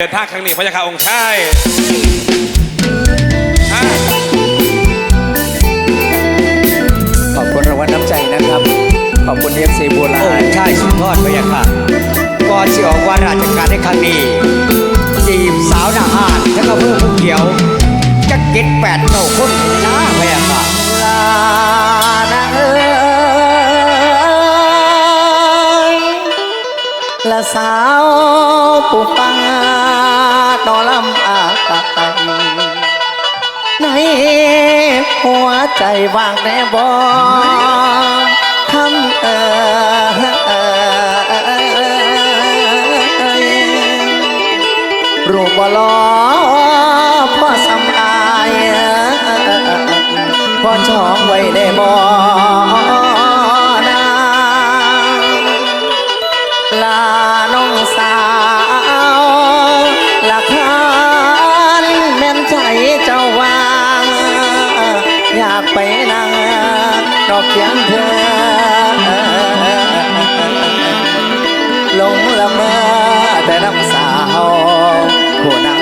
เดินทางครั้งนี้พระยาคาองค์ชายอะขอบคุณรางวัลน้ำใจนะครับ ขอบคุณเอฟซีบัวลาองยค์ชายสุนทรพระยาค่ะก่อนสิออกว่าราชการในครั้งนี้ จีบสาวหน้าห้านทั้งอำเภอภูเขียวจะเก็ดแปดเก้าคนนะพระยาค่ะลานางเอ้ยละสาวผู้ฟัง หัวใจว่างแน่บอคำเออรูปบ่หลอพ่อสำอายพ่อชองไว้ได้บ่ อกยังเธอลงละเมอแต่น้ำสาวผู้นางฟ้าน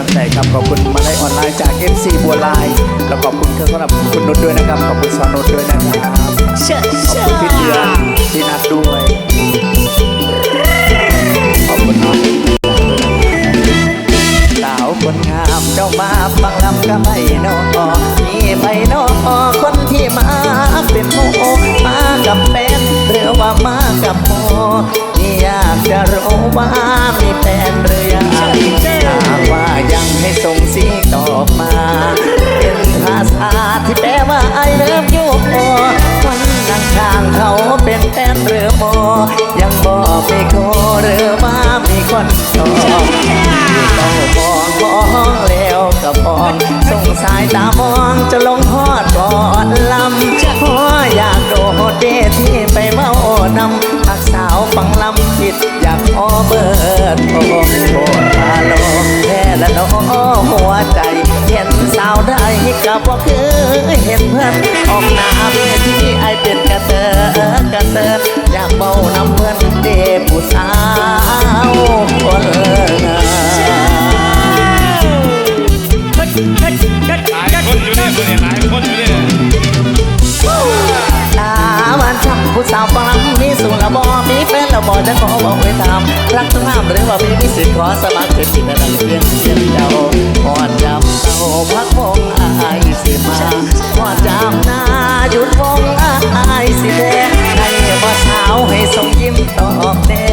อบคุณรางวัลน้ำใจครับขอบคุณมาลัยออนไลน์จาก MC บัวลายแล้วขอบคุณสำหรับคุณนุชด้วยนะครับขอบคุณสอนนุชด้วยนะครับขอบคุณพี่เดือนพี่ จ้ามาฟังลำกับไผ่นอมีไผ่นอคนที่มาเป็นโมมากับแฟนหรือว่ามากับโมนี่อยากจะรู้ว่ามีแฟนหรือยังถ้าว่ายังให้ส่งสีตอบมา เป็นภาษาที่แปลว่า I love you คนนั่งข้างเขาเป็นแฟนหรือโมยังบอกไม่โคหรือว่ามีคนชอบต้องมองมองแล้วก็พ องส่งสายตามองจะลงพอดกอนลำเพราะอยากโดดเดทที่ไปเมานำทักสาวฟังลำผิดอยากขอเบอร์โทรโทรมาลงแค่ละน้อหัวใจ เห็นสาวได้กับว่าคือเห็นเพื่อนออกหน้าเวทีไอเป็นกระเตอกระเตออยากเบานำเพื่อนเดผู้สาวคนำรักต้องห้ามหรือว่ามีมิสิทธิ์ขอสมัครเป็นกินอะไรเพื่อนเพื่อนเจ้าพอจำเต้าพักวงอายสิมาพอจำหน้าหยุดวงอายสิแดให้ว่าสาวให้ส่งยิ้มตอบแน่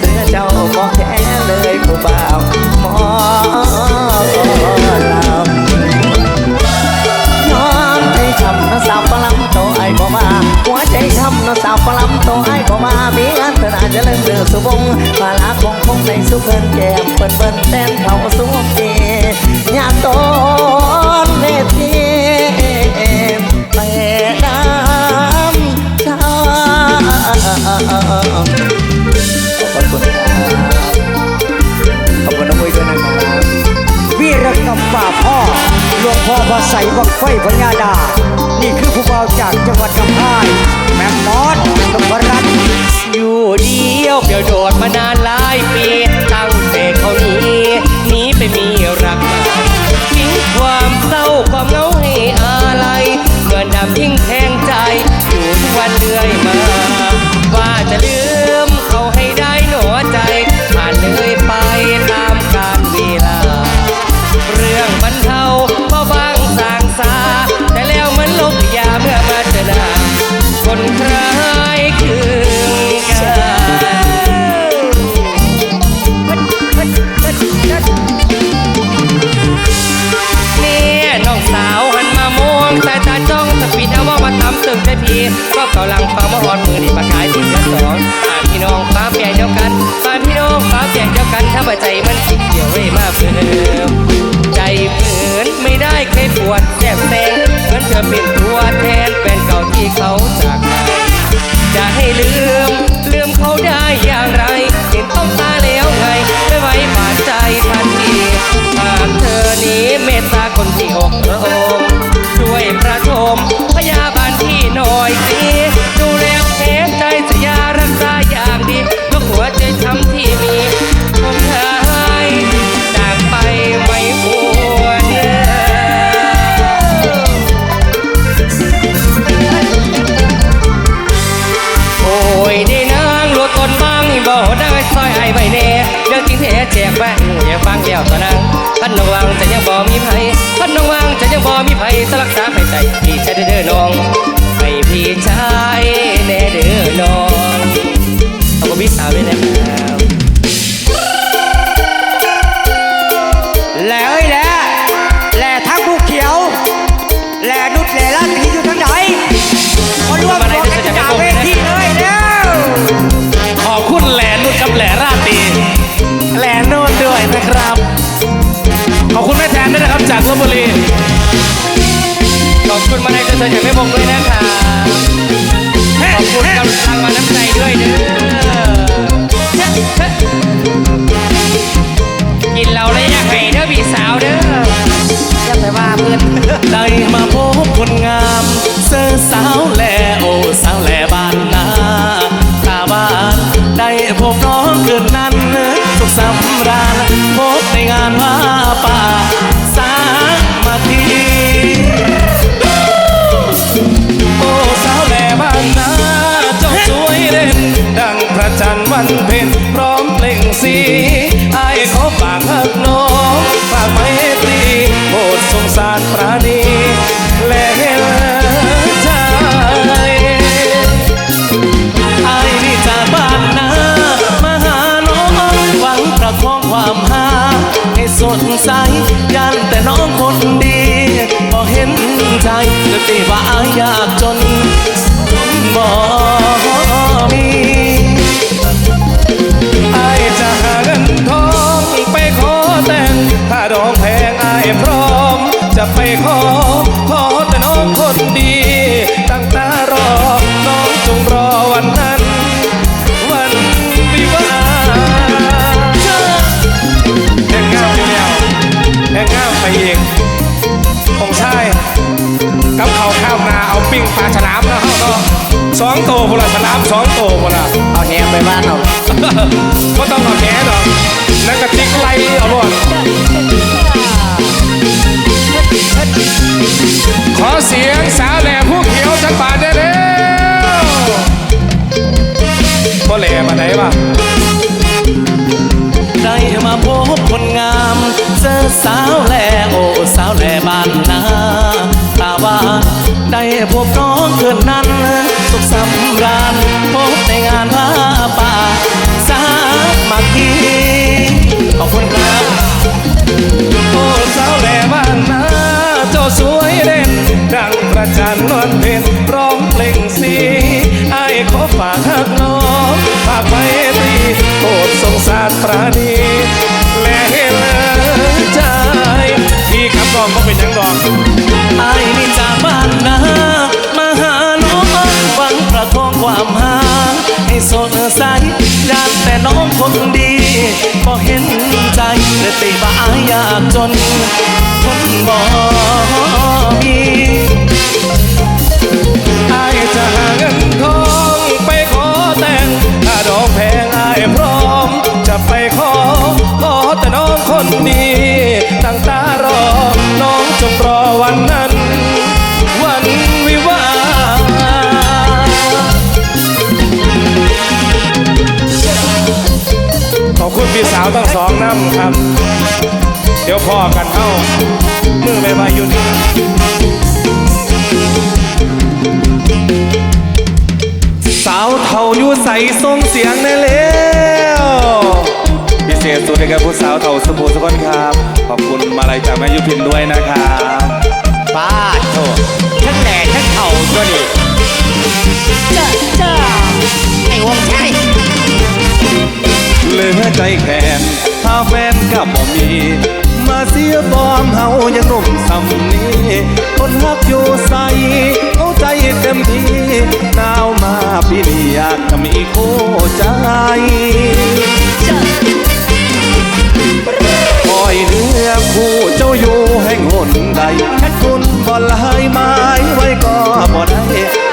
เรือเจ้าบอกแค่เลยผู้บ่าวหมอ เธออาจจะเลิกเดือสุบงมาลาคงคงในสุเพิ่นแก้มเปิ้นเปิ้นแต้นเขาสูงเกอยากต้นเวทีไปน้ำชาขอบคุณครับขอบคุณน้องมุ้ยด้วยนะครับวีรกรรมป่าพ่อหลวงพ่อพระใสบักไฟพญาดา นี่คือผู้เบาจากจังหวัดกำพร้ ยวเดียวโดดมานานหลายปีาฟังเดียวตอนนั้นพันนงวังจะยังบ่มีไผพันนงวังจะยังบ่มีไผสลักษาไผใจพี่ชายเด้อน้องให้พี่ชายแน่เด้อน้องเอาบ่มีสาวด้วยน บุรีขอบคุณมาในตัวอย่างแม่บงด้วยนะครับขอบคุณกำลังมาน้ำใจด้วยเด้อกินเราเลยอยากให้เด้อพี่สาวเด้ออย่าไปว่าเพื่อนได้มาพบคนงามเสื้อสาวแหล่โอสาวแหล่บ้านนาตาบ้านได้พบน้องเกินนั้นสุขสำราญพบในงานว่าป่า ได้ว่าอยากจนบ่มีอายจะหาเงินทองไปขอแต่ง ถ้าดอกแพงอพร้อมจะไปขอ สองโตพนละฉลามสองโตพนละเอาแหงไปบ้านเอาก็ต้องเอาแหดอกนั่นกระติกไล่เอาหมดขอเสียงสาวแหล่ผู้เขียวจังบาทได้แล้วบ่แหล่มาไหนวะได้มาพบคนงามเจอสาวแหล่โอ้สาวแหล่บ้านนาตาว่าได้พบน้องเกินนั้น สุขสำราญพบในงานผ้าป่าสามัคคีขอบคุณครับโอ้สาวแหล่บ้านนาเจ้าสวยเด่น ดังพระจันนวลเพ็ญร้องเพลงสีไอ้ขอฝากหักน้องฝากไว้ตีโปรดสงสารปราณีและเห็นใจพี่คำร้องก็เป็นยังดอก ดีก็เห็นใจแต่ตีบ้าอายยากจนคนบ่มี พ่อกันเข้ามือไปไปอยู่นี่สาวเท่าอยู่ใสทรงเสียงในแล้วพิเศษสุดเลยครับผู้สาวเท่าสบู่สกุลครับ ขอบคุณมาลัยจากแม่ยุพินด้วยนะครับป้าดโถทั้งแหล่ทั้งเข่าตัวนี้จ้าจ้าไอ้วงชัยเหลือใจแค้น ถ้าแฟนกับบ่มี มาเสียฟอมเฮายังหนุ่มสำนี้ คนฮักอยู่ใสเอาใจเต็มที่หนาวมาปีนี้อยากจะมีคู่ใจคอยเนื้อคู่เจ้าอยู่ให้งนใดแค่คุณบ่ลายไม้ไว้ก็บ่ได้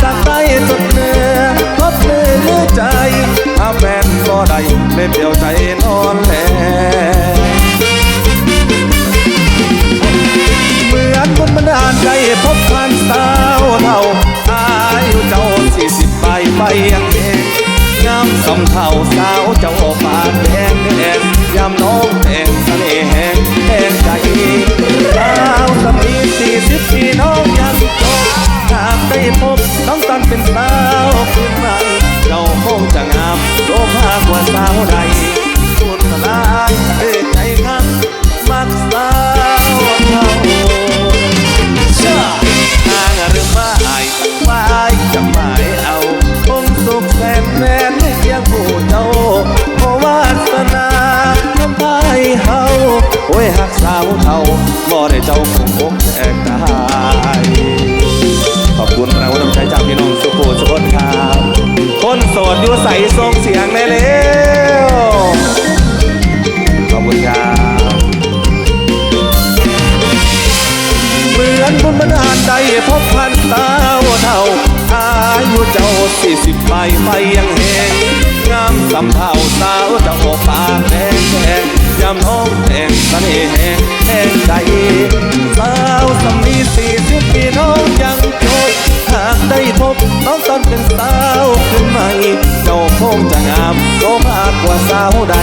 จากใต้สุดเหนือพบมือมือใจถ้าแฟนบ่ได้เลยเปลี่ยวใจนอนแลเยังแยงงามสมเท่าสาวเจ้าปานแดงแดงยามน้องแดงเสน่ห์แหงแดงใจสาวสามีสี่สิบสี่น้องยังโตหากได้พบต้องตันเป็นสาวคืนใหม่เราคงจะงามโลภากว่าสาวใด โอ้ยหักสาวเขาบ่ได้เจ้าคงอกแตกตา งจะงามโลภากกว่าสาวใด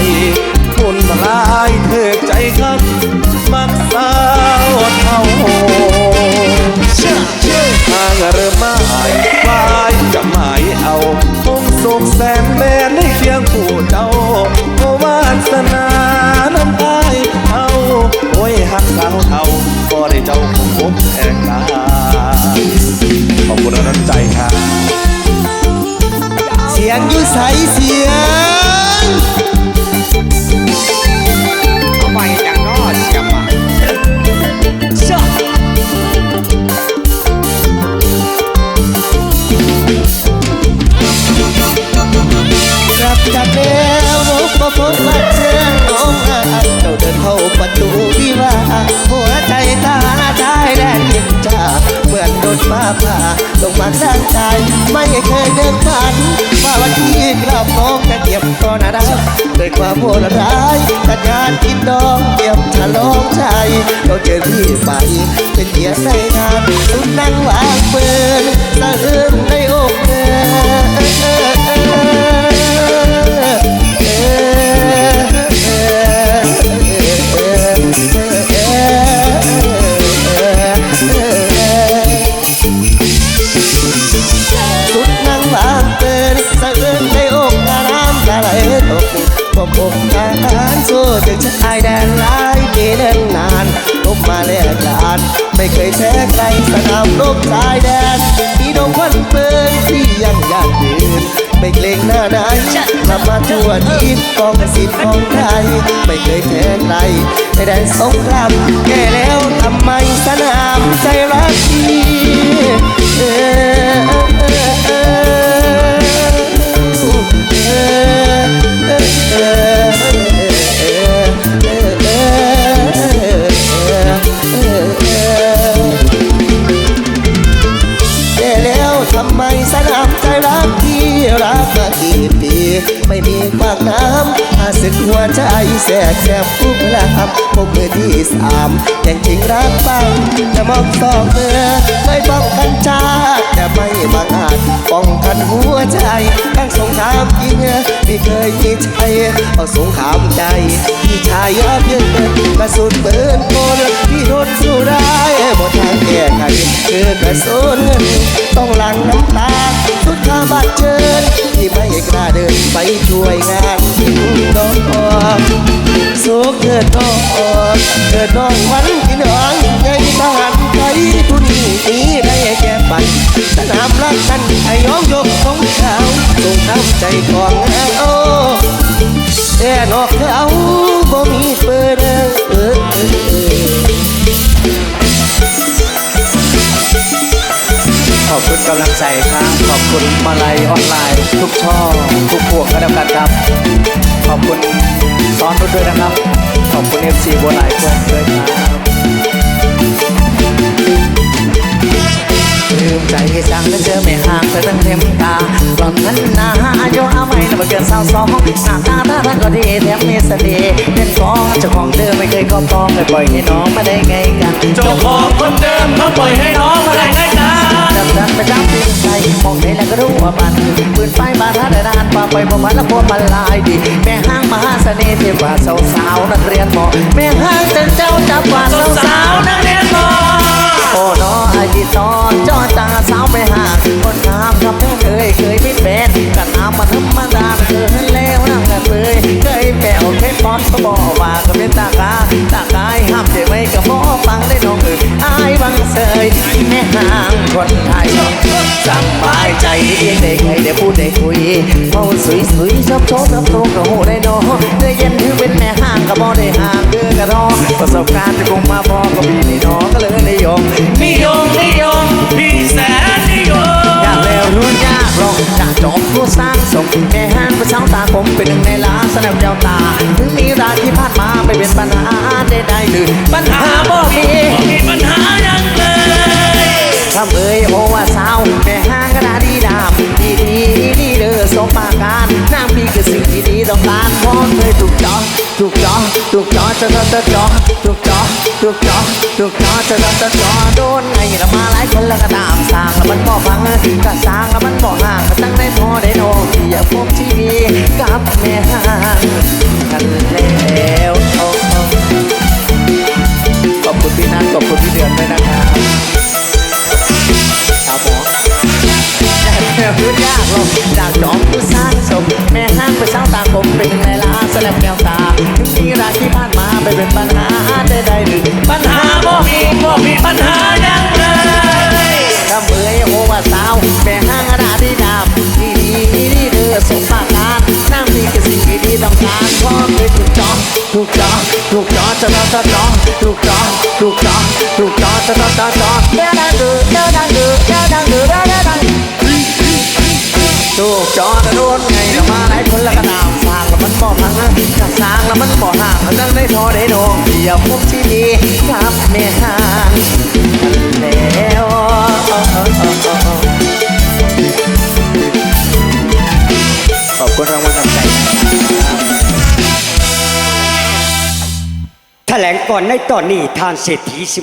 เราเจอที่ไปเป็นเกียรติในงานสุดนั่งวางเปินสะอื้นในอกเธสุดนั่งวางเปินสะอื้นในอกน้ำตาไหลตกผมอกอาหารสู้ถึงชายแดนหลายปีเดินนา บมาแลกการไม่เคยแพ้ใครสนามรบชายแดนพี่ดงควันเปินที่ยังอยากยืนไม่เกรงหน้าไหนกลับมาทั่วทิศกองสิทธิ์ของไทยไม่เคยแพ้ใครในแดนสงครามแก่แล้วทำไมสนามใจรักดี รักมากี่ปี ไม่มีปากน้ำอาศึกหัวใจแสกแสบทุกลามพบมือที่สามยังจริงรักฟังจะมองสองเมื่อไม่ป้องกันชาแต่ไม่บังอาจป้องกันหัวใจทั้งสงครามจริงไม่เคยมีใจเอาสงครามใจพี่ชายยับเยินกระสุนปืนโนพี่โดนสู้ได้หมดทางแก้ไขคือกระสุนเงินต้องหลั่งน้ำตาสุดข้าบัดเชิญที่ไม่กล้าเดินไปช่วยงานที่ลุงโกำลังใจครับ ขอบคุณมาลัยออนไลน์ ทุกช่องทุกพวกก็แล้วกันครับ ขอบคุณซ้อนรุ่นด้วยนะครับ ขอบคุณเอฟซีบัวไหลพวงด้วย แล้วเจอไม่ห่างเธอตั้งเต็มตาหล่อนนั้นนาอายุเอาไม่นับเกินสาวสองหน้าตาท่าทางก็ดีแถมมีเสน่ห์เป็นของเจ้าของเดิมไม่เคยครอบครองเลยปล่อยให้น้องมาได้ไงกันเจ้าของคนเดิมเขาปล่อยให้น้องมาได้ไงกันดังนั้นประจำปีใจมองเห็นแล้วก็รู้ว่ามันปืนไฟมาท่าได้นานป่าไปประมาณละพวมันลายดีแม่ห้างมหาเสน่ห์เทว่าสาวสาวนักเรียนหมอแม่ห้างเจ้าเจ้าจับว่าสาวสาวนักเรียนหมอโอ้น้อไอ้ที่ตอนจอตาสาวไปหาังเสยที่แม่ห่างคนไทยสบายใจเด็กให้ได้พูดได้คุยเมาสวยสวยๆชอบโชว์รับโตรงกระหูได้นอเดือเย็นถือเป็นแม่ห้างก็บ่ได้ห่างเดือกระรอประสบการณ์จะคงมาพอก็มีนี่น้องก็เลยนิยมนิยมนิยมพี่แสนนิยมอยากแล้วรู้ยากหรอกจากจบผู้สร้างสมแม่ห้างประเช้าตาผมเป็นหนึ่งในล้านสนามเจ้าตาถึงมีราที่ผ่านมาไม่เป็นปัญหาใดๆเลยปัญหา จอจะจะจะจอถูกจอถูกจอถูกจอจะจะจะจอโดนไงละมาหลายคนแล้วก็ตามสร้างแล้วมันก็ฟังก็สร้างแล้วมันต่อห่างก็ตั้งได้พอได้โนที่อยากพบที่มีกับแม่ห้าง ถูกจองจะต้องจะจองถูกจองถูกจองถูกจองจะต้องจะจองเด้อดังเด้อเด้อดังเด้อเด้อดังเด้อเด้อดังถูกจอดโดนไงละมาหลายคนละกระดามสร้างแล้วมันบ่พังกระสร้างแล้วมันบ่ห่างมันนั่งได้พอได้โดนเดียวพบที่ดีกับแม่ห่างแล้วขอบคุณรางวัล ถลงก่อนในตอนนี้ทานเศรษฐีสิ